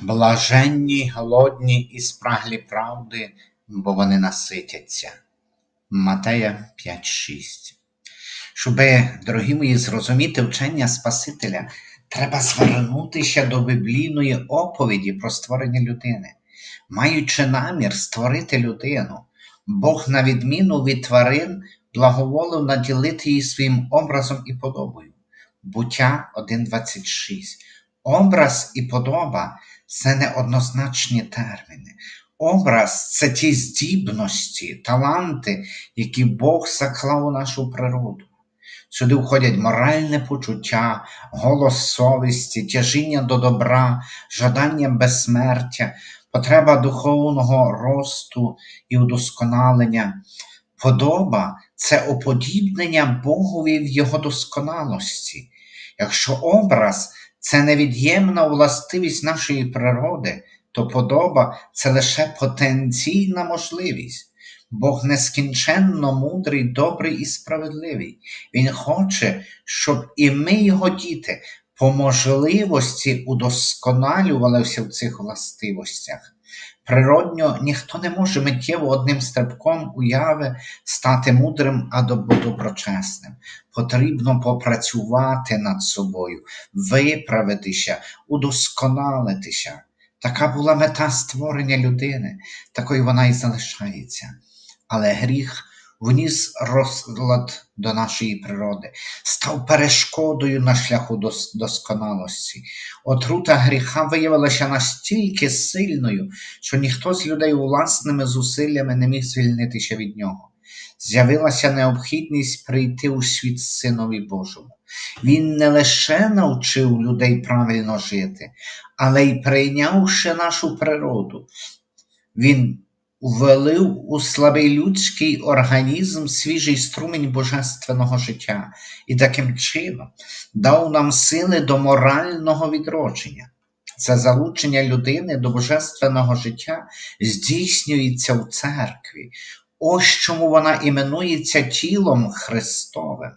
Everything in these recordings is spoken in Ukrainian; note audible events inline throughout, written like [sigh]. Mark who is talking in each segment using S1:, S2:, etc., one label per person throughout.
S1: Блаженні, голодні і спраглі правди, бо вони наситяться. Матея 5.6. Щоби, дорогі мої, зрозуміти вчення Спасителя, треба звернутися до біблійної оповіді про створення людини. Маючи намір створити людину, Бог, на відміну від тварин, благоволив наділити її своїм образом і подобою. Буття 1.26. Образ і подоба це неоднозначні терміни. Образ це ті здібності, таланти, які Бог заклав у нашу природу. Сюди входять моральне почуття, голос совісті, тяжіння до добра, жадання безсмертя, потреба духовного росту і удосконалення. Подоба це уподібнення Богові в Його досконалості. Якщо образ це невід'ємна властивість нашої природи, то подоба це лише потенційна можливість. Бог нескінченно мудрий, добрий і справедливий. Він хоче, щоб і ми, його діти, по можливості удосконалювалися в цих властивостях. Природньо ніхто не може миттєво одним стрибком уяви стати мудрим або доброчесним. Потрібно попрацювати над собою, виправитися, удосконалитися. Така була мета створення людини, такою вона і залишається. Але гріх вніс розлад до нашої природи, став перешкодою на шляху до досконалості. Отрута гріха виявилася настільки сильною, що ніхто з людей власними зусиллями не міг звільнитися від нього. З'явилася необхідність прийти у світ Синові Божому. Він не лише навчив людей правильно жити, але й прийнявши нашу природу, він Ввелив у слабий людський організм свіжий струмень божественного життя і таким чином дав нам сили до морального відродження. Це залучення людини до божественного життя здійснюється в церкві. Ось чому вона іменується тілом Христовим.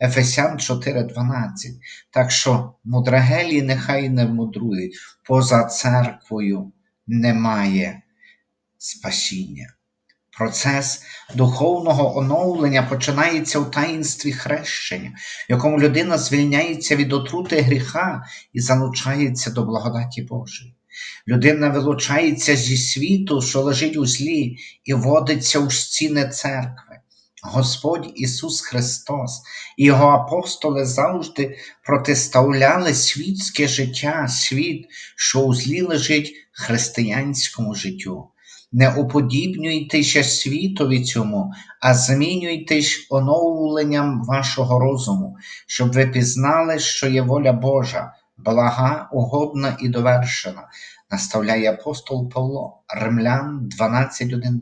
S1: Ефесян 4:12. Так що мудрагелі нехай не мудрують, поза церквою немає спасіння. Процес духовного оновлення починається у таїнстві хрещення, в якому людина звільняється від отрути гріха і залучається до благодаті Божої. Людина вилучається зі світу, що лежить у злі, і водиться у стіни церкви. Господь Ісус Христос і Його апостоли завжди протиставляли світське життя, світ, що у злі лежить християнському життю. Не уподібнюйтеся світові цьому, а змінюйтесь оновленням вашого розуму, щоб ви пізнали, що є воля Божа, блага, угодна і довершена, наставляє апостол Павло, Римлян 12.1.2.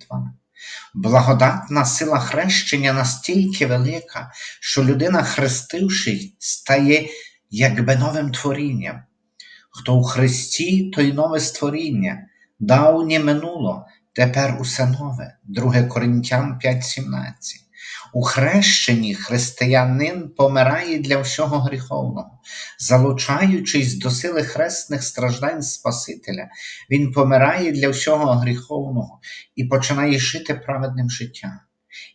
S1: Благодатна сила хрещення настільки велика, що людина, хрестившись, стає якби новим творінням. Хто у Христі, то й нове створіння, давнє минуло. Тепер усе нове, 2 Коринтян 5:17. У хрещенні християнин помирає для всього гріховного, залучаючись до сили хресних страждань Спасителя, він помирає для всього гріховного і починає жити праведним життям.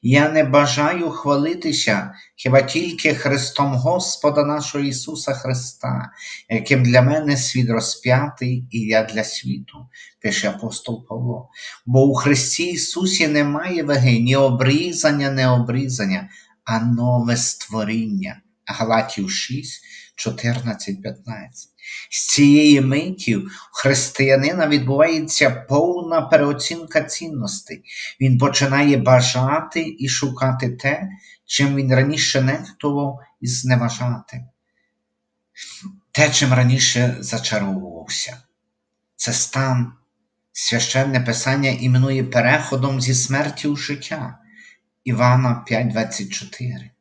S1: Я не бажаю хвалитися хіба тільки Христом Господа нашого Ісуса Христа, яким для мене світ розп'ятий і я для світу, пише апостол Павло. Бо у Христі Ісусі немає ваги, ні обрізання, не обрізання, а нове створіння. Галатів 6, 14, 15. З цієї миті у християнина відбувається повна переоцінка цінностей. Він починає бажати і шукати те, чим він раніше нехтував і зневажати. Те, чим раніше зачаровувався. Це стан. Священне Писання іменує переходом зі смерті у життя. Івана 5,24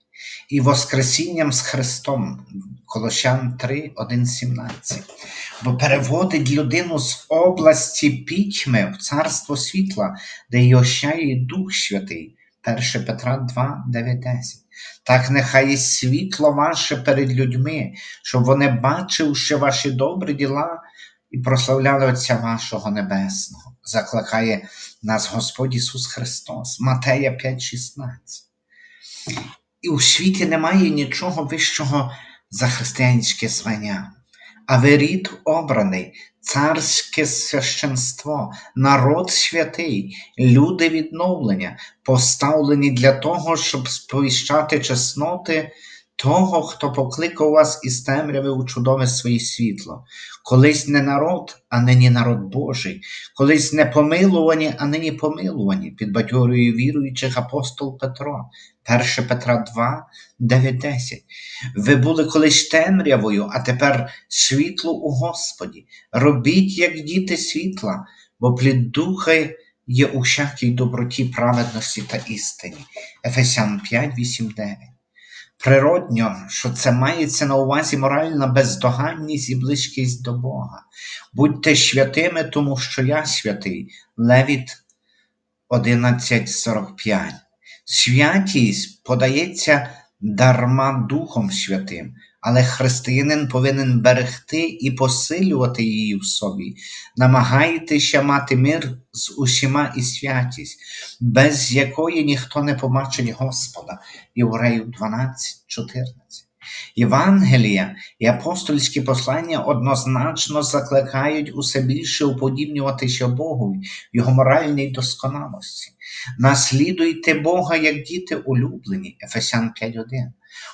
S1: і Воскресінням з Христом, Колощан 3, 1, 17. Бо переводить людину з області пітьми в царство світла, де й ощає Дух Святий, 1 Петра 2, 9, 10. Так нехай світло ваше перед людьми, щоб вони, бачивши ваші добрі діла і прославляли Отця вашого Небесного. Закликає нас Господь Ісус Христос, Матея 5,16. І у світі немає нічого вищого за християнське звання, а ви рід обраний, царське священство, народ святий, люди відновлення, поставлені для того, щоб сповіщати чесноти того, хто покликав вас із темряви у чудове своє світло. Колись не народ, а нині народ Божий, колись не помилувані, а нині помилувані, підбадьорює віруючих апостол Петро, 1 Петра 2, 9, 10. Ви були колись темрявою, а тепер світло у Господі. Робіть, як діти світла, бо плід духа є у всякій доброті, праведності та істині. Ефесян 5, 8, 9. Природньо, що це мається на увазі моральна бездоганність і близькість до Бога. Будьте святими, тому що я святий. Левіт 11.45. Святість подається дарма Духом Святим, але християнин повинен берегти і посилювати її в собі. Намагайтеся мати мир з усіма і святість, без якої ніхто не побачить Господа. Євреїв 12.14. Євангелія і апостольські послання однозначно закликають усе більше уподібнюватися Богу в його моральній досконалості. Наслідуйте Бога як діти улюблені, Ефесян 5.1.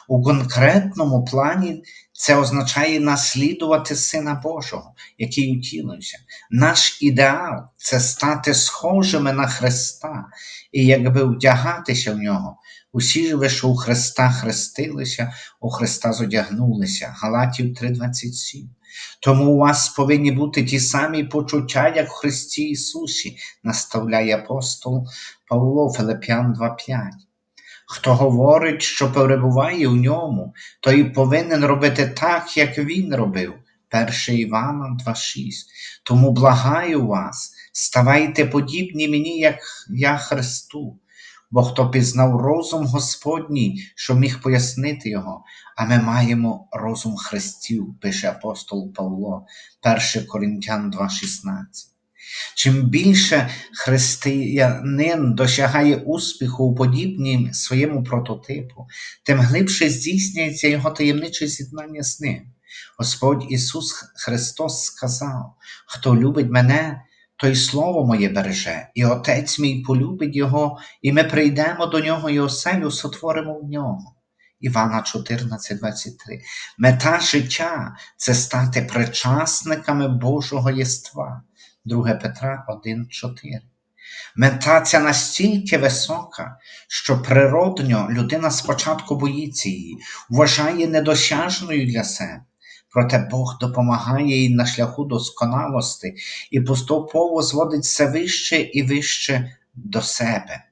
S1: У конкретному плані це означає наслідувати Сина Божого, який утілився. Наш ідеал це стати схожими на Христа і якби вдягатися в нього. Усі ж ви, що у Христа хрестилися, у Христа зодягнулися. Галатів 3:27. Тому у вас повинні бути ті самі почуття, як в Христі Ісусі, наставляє апостол Павло Филип'ян 2:5. Хто говорить, що перебуває в ньому, той повинен робити так, як він робив. 1 Івана 2,6. Тому благаю вас, ставайте подібні мені, як я Христу. Бо хто пізнав розум Господній, що міг пояснити його, а ми маємо розум Христів, пише апостол Павло, 1 Коринтян 2,16. Чим більше християнин досягає успіху у подібнім своєму прототипу, тим глибше здійснюється його таємниче з'єднання з ним. Господь Ісус Христос сказав: Хто любить мене, той слово моє береже, і Отець мій полюбить Його, і ми прийдемо до нього і оселю сотворимо в нього. Івана 14,23. Мета життя це стати причасниками Божого єства. 2 Петра 1,4. Мета ця настільки висока, що природньо людина спочатку боїться її, вважає недосяжною для себе. Проте Бог допомагає їй на шляху досконалості і поступово зводить все вище і вище до себе.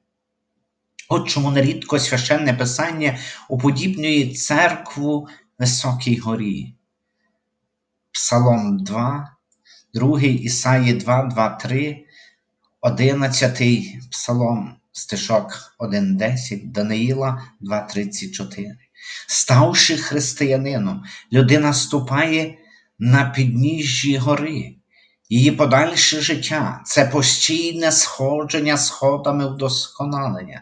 S1: От чому нерідко священне писання уподібнює церкву Високій горі. Псалом 2, 2 Ісаї 2, 2, 3, 11 Псалом стишок 1.10, Даниїла 2.34. Ставши християнином, людина ступає на підніжжі гори. Її подальше життя це постійне сходження сходами вдосконалення.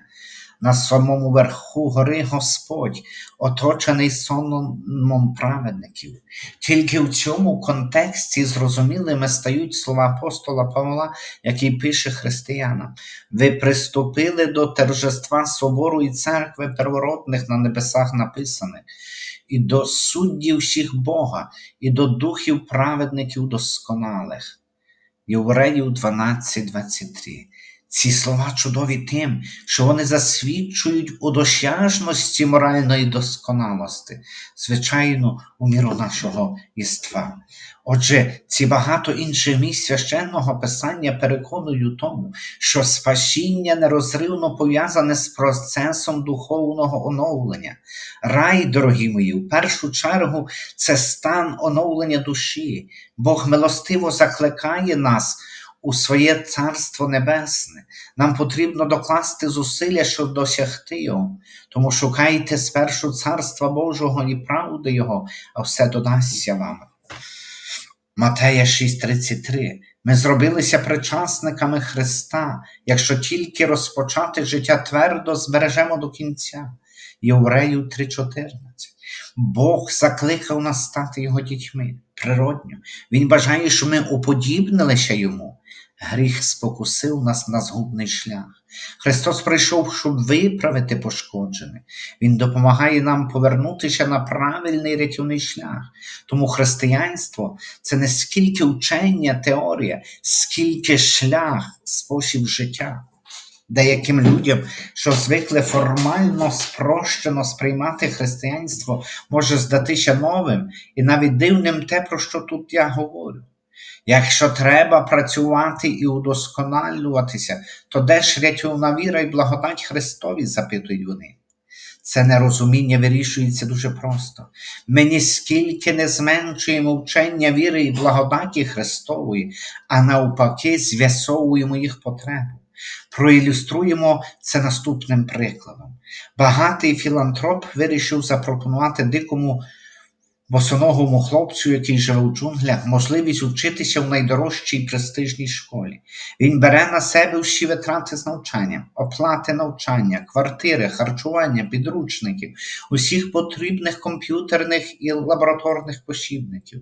S1: На самому верху гори Господь, оточений сонмом праведників. Тільки в цьому контексті зрозумілими стають слова апостола Павла, який пише християнам: ви приступили до торжества собору і церкви первородних на небесах написаних, і до суддів всіх Бога, і до духів праведників досконалих. Євреїв 12:23. Ці слова чудові тим, що вони засвідчують у досяжності моральної досконалості, звичайно, у міру нашого єства. Отже, ці багато інших місць священного писання переконують тому, що спасіння нерозривно пов'язане з процесом духовного оновлення. Рай, дорогі мої, в першу чергу, це стан оновлення душі. Бог милостиво закликає нас у своє Царство Небесне. Нам потрібно докласти зусилля, щоб досягти його. Тому шукайте спершу Царства Божого і правди Його, а все додасться вам. Матея 6:33. Ми зробилися причасниками Христа, якщо тільки розпочати життя твердо збережемо до кінця. Євреїв 3:14. Бог закликав нас стати його дітьми природньо. Він бажає, щоб ми уподібнилися йому. Гріх спокусив нас на згубний шлях. Христос прийшов, щоб виправити пошкоджене. Він допомагає нам повернутися на правильний рятівний шлях. Тому християнство це не скільки учення, теорія, скільки шлях, спосіб життя. Деяким людям, що звикли формально спрощено сприймати християнство, може здатися новим і навіть дивним те, про що тут я говорю. Якщо треба працювати і удосконалюватися, то де ж рятівна віра і благодать Христові, запитують вони. Це нерозуміння вирішується дуже просто. Ми ніскільки не зменшуємо вчення віри і благодаті Христової, а навпаки, з'ясовуємо їх потребу. Проілюструємо це наступним прикладом. Багатий філантроп вирішив запропонувати дикому босоногому хлопцю, який живе у джунглях, можливість вчитися в найдорожчій престижній школі. Він бере на себе всі витрати з навчання, оплати навчання, квартири, харчування, підручників, усіх потрібних комп'ютерних і лабораторних посібників.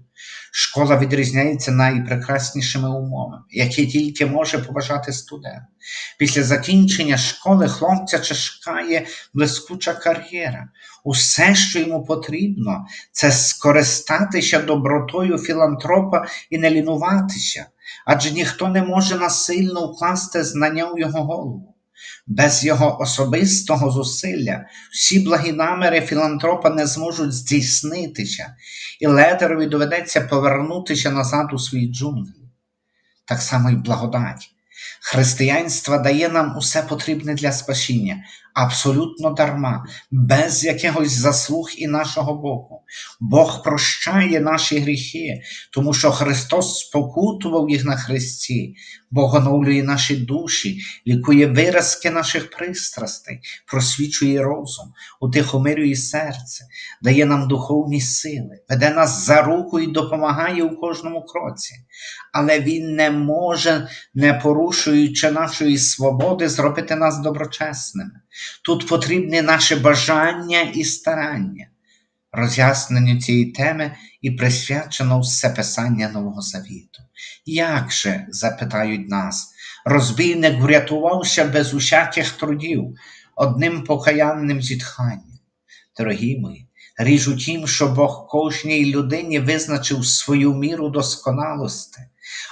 S1: Школа відрізняється найпрекраснішими умовами, які тільки може побажати студент. Після закінчення школи хлопця чекає блискуча кар'єра. Усе, що йому потрібно, це скористатися добротою філантропа і не лінуватися, адже ніхто не може насильно вкласти знання в його голову. Без його особистого зусилля всі благі наміри філантропа не зможуть здійснитися, і ледерові доведеться повернутися назад у свої джунглі. Так само й благодать. Християнство дає нам усе потрібне для спасіння, абсолютно дарма, без якихось заслуг і нашого боку. Бог прощає наші гріхи, тому що Христос спокутував їх на Христі, Бог оновлює наші душі, лікує виразки наших пристрастей, просвічує розум, утихомирює серце, дає нам духовні сили, веде нас за руку і допомагає у кожному кроці. Але Він не може, не порушуючи нашої свободи, зробити нас доброчесними. Тут потрібне наше бажання і старання. Роз'ясненню цієї теми і присвячено все Писання Нового Завіту. Як же, запитають нас, розбійник врятувався без усяких трудів, одним покаянним зітханням? Дорогі мої, річ у тім, що Бог кожній людині визначив свою міру досконалості.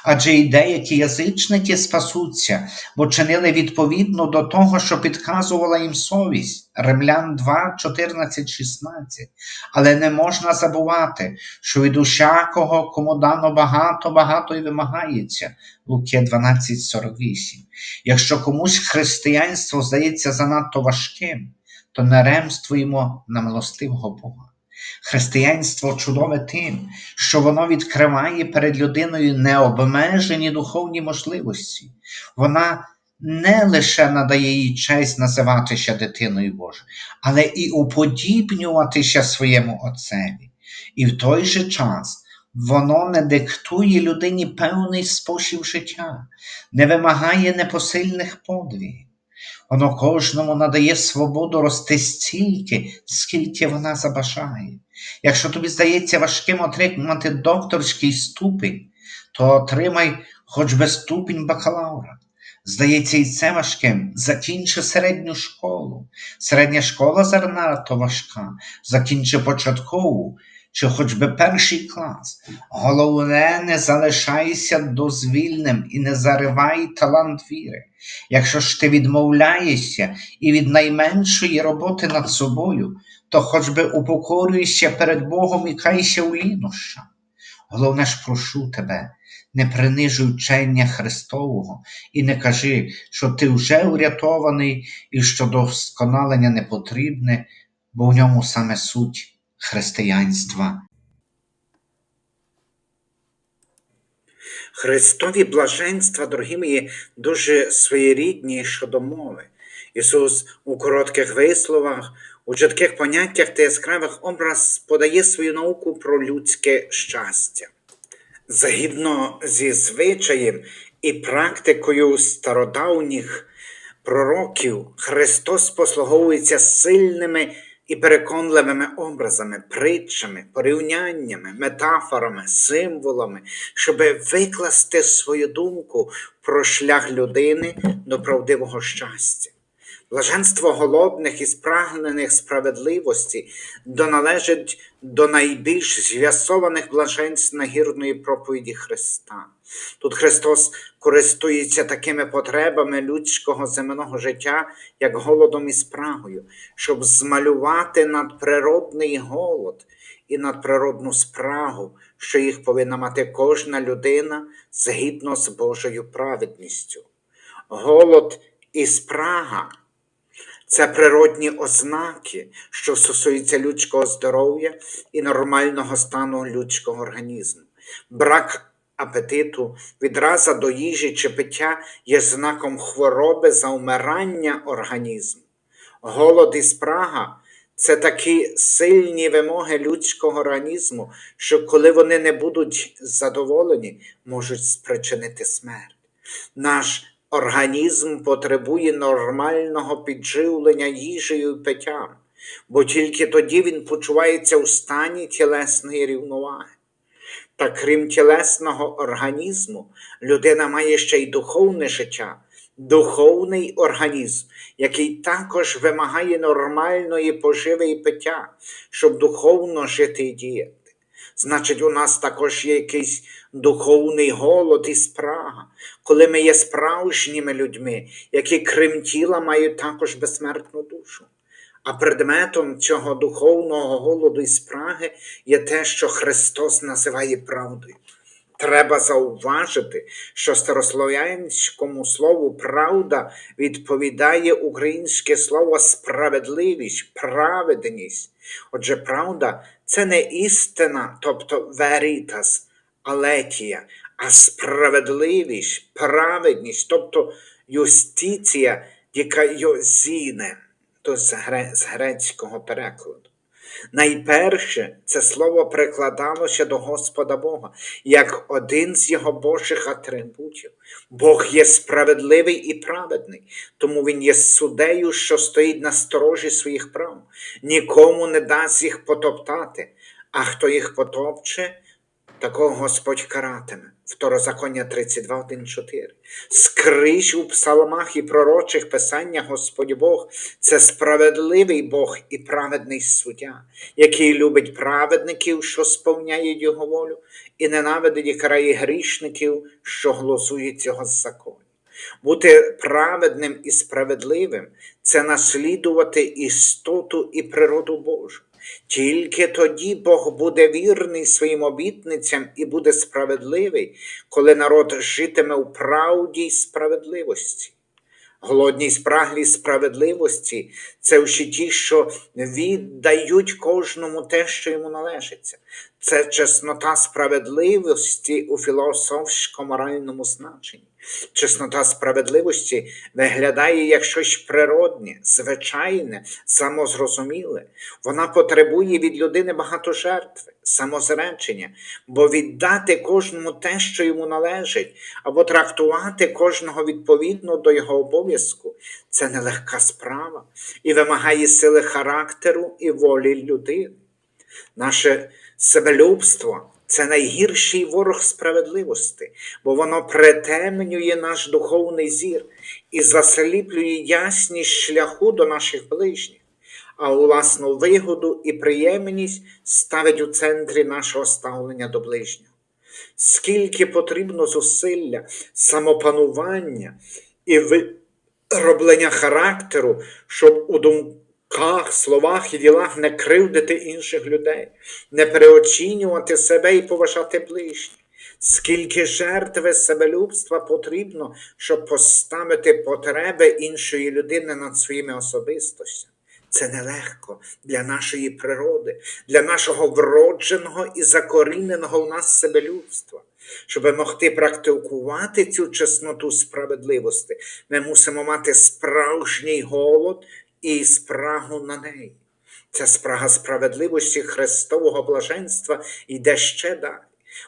S1: Адже й деякі язичники спасуться, бо чинили відповідно до того, що підказувала їм совість. Римлян 2, 14, 16. Але не можна забувати, що від усякого, кому дано багато, багато й вимагається. Луки 12, 48. Якщо комусь християнство здається занадто важким, то не ремствуємо на милостивого Бога. Християнство чудове тим, що воно відкриває перед людиною необмежені духовні можливості. Вона не лише надає їй честь називатися дитиною Божою, але і уподібнюватися своєму Отцеві. І в той же час воно не диктує людині певний спосіб життя, не вимагає непосильних подвігів. Воно кожному надає свободу рости стільки, скільки вона забажає. Якщо тобі здається важким отримати докторський ступінь, то отримай хоч би ступінь бакалавра. Здається, і це важким. Закінчи середню школу. Середня школа занадто важка, закінчи початкову чи хоч би перший клас. Головне, не залишайся дозвільним і не заривай талант віри. Якщо ж ти відмовляєшся і від найменшої роботи над собою, то хоч би упокорюйся перед Богом і кайся у лінощах. Головне ж прошу тебе, не принижуй вчення Христового і не кажи, що ти вже урятований і що досконалення не потрібне, бо в ньому саме суть християнства.
S2: Христові блаженства, дорогі мої, дуже своєрідні щодо мови. Ісус у коротких висловах, у чітких поняттях та яскравих образ подає свою науку про людське щастя. Згідно зі звичаєм і практикою стародавніх пророків, Христос послуговується сильними і переконливими образами, притчами, порівняннями, метафорами, символами, щоб викласти свою думку про шлях людини до правдивого щастя. Блаженство голодних і спрагнених справедливості доналежить до найбільш з'ясованих блаженств нагірної проповіді Христа. Тут Христос користується такими потребами людського земного життя, як голодом і спрагою, щоб змалювати надприродний голод і надприродну спрагу, що їх повинна мати кожна людина згідно з Божою праведністю. Голод і спрага це природні ознаки, що стосуються людського здоров'я і нормального стану людського організму. Брак апетиту, відраза до їжі чи пиття є знаком хвороби заумирання організму. Голод і спрага це такі сильні вимоги людського організму, що коли вони не будуть задоволені, можуть спричинити смерть. Наш організм потребує нормального підживлення їжею і питтям, бо тільки тоді він почувається у стані тілесної рівноваги. Та крім тілесного організму, людина має ще й духовне життя, духовний організм, який також вимагає нормальної поживи і пиття, щоб духовно жити і діяти. Значить, у нас також є якийсь духовний голод і спрага, коли ми є справжніми людьми, які крім тіла мають також безсмертну душу. А предметом цього духовного голоду і спраги є те, що Христос називає правдою. Треба зауважити, що старослов'янському слову правда відповідає українське слово справедливість, праведність. Отже, правда це не істина, тобто veritas, алетія, а справедливість, праведність, тобто юстиція, яка йозіне, то з гре- з грецького перекладу. Найперше це слово прикладалося до Господа Бога як один з його Божих атрибутів. Бог є справедливий і праведний, тому Він є суддею, що стоїть на сторожі своїх прав, нікому не дасть їх потоптати, а хто їх потопче, такого Господь каратиме. Второзаконня 32, 1, 4. Скрізь у псалмах і пророчих писаннях Господь Бог це справедливий Бог і праведний суддя, який любить праведників, що сповняють його волю, і ненавидить і карає грішників, що глузують його з закону. Бути праведним і справедливим це наслідувати істоту і природу Божу. Тільки тоді Бог буде вірний своїм обітницям і буде справедливий, коли народ житиме у правді й справедливості. Голодні й спраглі справедливості це всі ті, що віддають кожному те, що йому належиться. Це чеснота справедливості у філософсько-моральному значенні. Чеснота справедливості виглядає як щось природне, звичайне, самозрозуміле. Вона потребує від людини багато жертви, самозречення, бо віддати кожному те, що йому належить, або трактувати кожного відповідно до його обов'язку це нелегка справа і вимагає сили характеру і волі людини. Наше себелюбство це найгірший ворог справедливості, бо воно притемнює наш духовний зір і засліплює ясність шляху до наших ближніх, а власну вигоду і приємність ставить у центрі нашого ставлення до ближнього. Скільки потрібно зусилля, самопанування і вироблення характеру, щоб у думках, словах і ділах не кривдити інших людей, не переоцінювати себе і поважати ближніх. Скільки жертви себелюбства потрібно, щоб поставити потреби іншої людини над своїми особистостями. Це нелегко для нашої природи, для нашого вродженого і закоріненого в нас себелюбства. Щоб могти практикувати цю чесноту справедливості, ми мусимо мати справжній голод і спрагу на неї. Ця спрага справедливості Христового блаженства йде ще далі.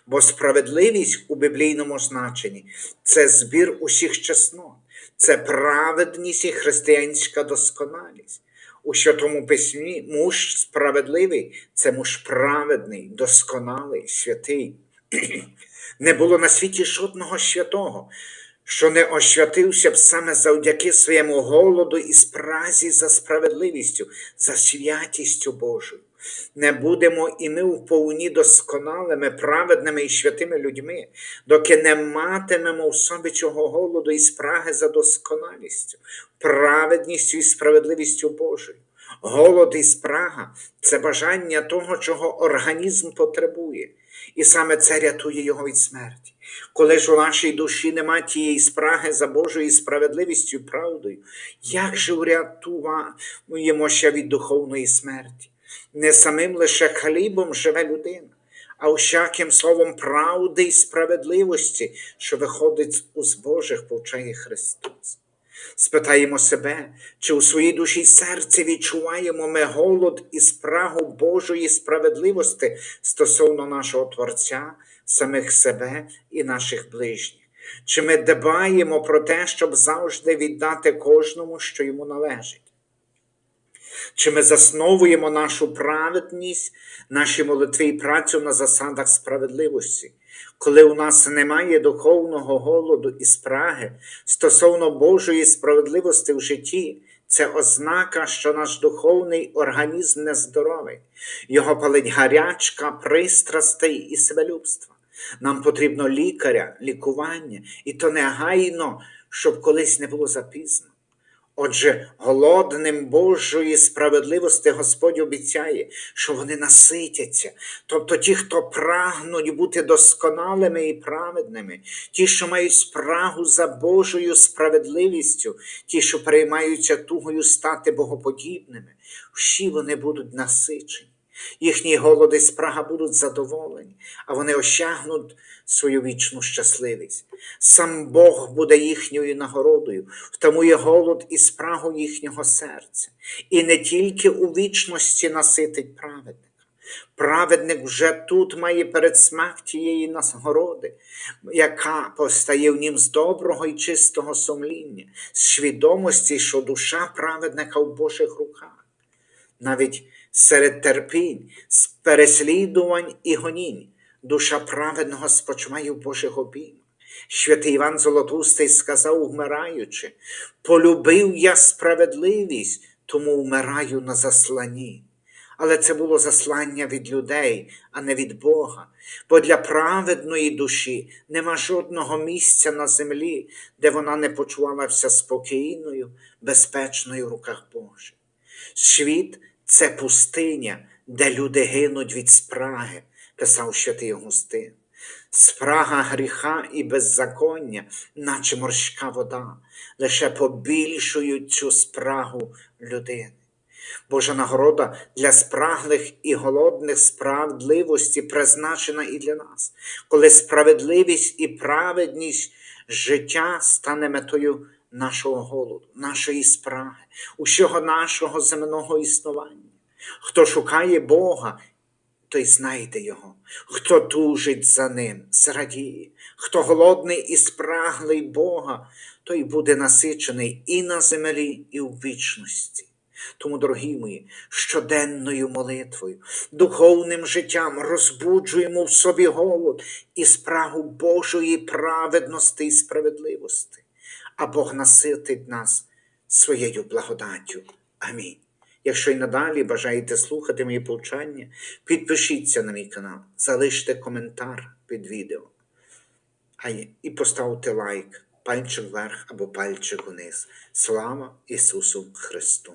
S2: Бо справедливість у біблійному значенні це збір усіх чеснот, це праведність і християнська досконалість. У Святому Письмі муж справедливий це муж праведний, досконалий, святий. [clears throat] Не було на світі жодного святого, що не освятився б саме завдяки своєму голоду і спразі за справедливістю, за святістю Божою. Не будемо і ми вповні досконалими, праведними і святими людьми, доки не матимемо в собі цього голоду і спраги за досконалістю, праведністю і справедливістю Божою. Голод і спрага це бажання того, чого організм потребує, і саме це рятує його від смерті. Коли ж у нашій душі нема тієї спраги за Божою справедливістю і правдою, як же врятуємося від духовної смерті? Не самим лише хлібом живе людина, а усяким словом правди і справедливості, що виходить з Божих, повчає Христос. Спитаємо себе, чи у своїй душі й серці відчуваємо ми голод і спрагу Божої справедливості стосовно нашого Творця, самих себе і наших ближніх. Чи ми дбаємо про те, щоб завжди віддати кожному, що йому належить? Чи ми засновуємо нашу праведність, наші молитви і працю на засадах справедливості, коли у нас немає духовного голоду і спраги стосовно Божої справедливості в житті, це ознака, що наш духовний організм нездоровий, його палить гарячка, пристрастей і себелюбства. Нам потрібно лікаря, лікування, і то негайно, щоб колись не було запізно. Отже, голодним Божої справедливості Господь обіцяє, що вони наситяться, тобто ті, хто прагнуть бути досконалими і праведними, ті, що мають спрагу за Божою справедливістю, ті, що переймаються тугою стати богоподібними, всі вони будуть насичені. Їхні голод і спрага будуть задоволені, а вони осягнуть свою вічну щасливість. Сам Бог буде їхньою нагородою, втамує голод і спрагу їхнього серця, і не тільки у вічності наситить праведника. Праведник вже тут має передсмак тієї нагороди, яка постає в нім з доброго і чистого сумління, з свідомості, що душа праведника в Божих руках. Навіть серед терпінь, переслідувань і гонінь, душа праведного спочиває в Божих обіймах. Святий Іван Золотустий сказав, вмираючи, полюбив я справедливість, тому вмираю на засланні. Але це було заслання від людей, а не від Бога. Бо для праведної душі нема жодного місця на землі, де вона не почувалася спокійною, безпечною в руках Божих. Світ це пустиня, де люди гинуть від спраги, писав святий Августин. Спрага гріха і беззаконня, наче морська вода, лише побільшують цю спрагу людини. Божа нагорода для спраглих і голодних справедливості призначена і для нас, коли справедливість і праведність життя стане метою нашого голоду, нашої спраги, усього нашого земного існування. Хто шукає Бога, той знайде Його, хто тужить за ним, зрадіє, хто голодний і спраглий Бога, той буде насичений і на землі, і у вічності. Тому, дорогі мої, щоденною молитвою, духовним життям розбуджуємо в собі голод і спрагу Божої праведності і справедливості, а Бог наситить нас своєю благодаттю. Амінь. Якщо й надалі бажаєте слухати мої повчання, підпишіться на мій канал, залиште коментар під відео і поставте лайк, пальчик вверх або пальчик униз. Слава Ісусу Христу!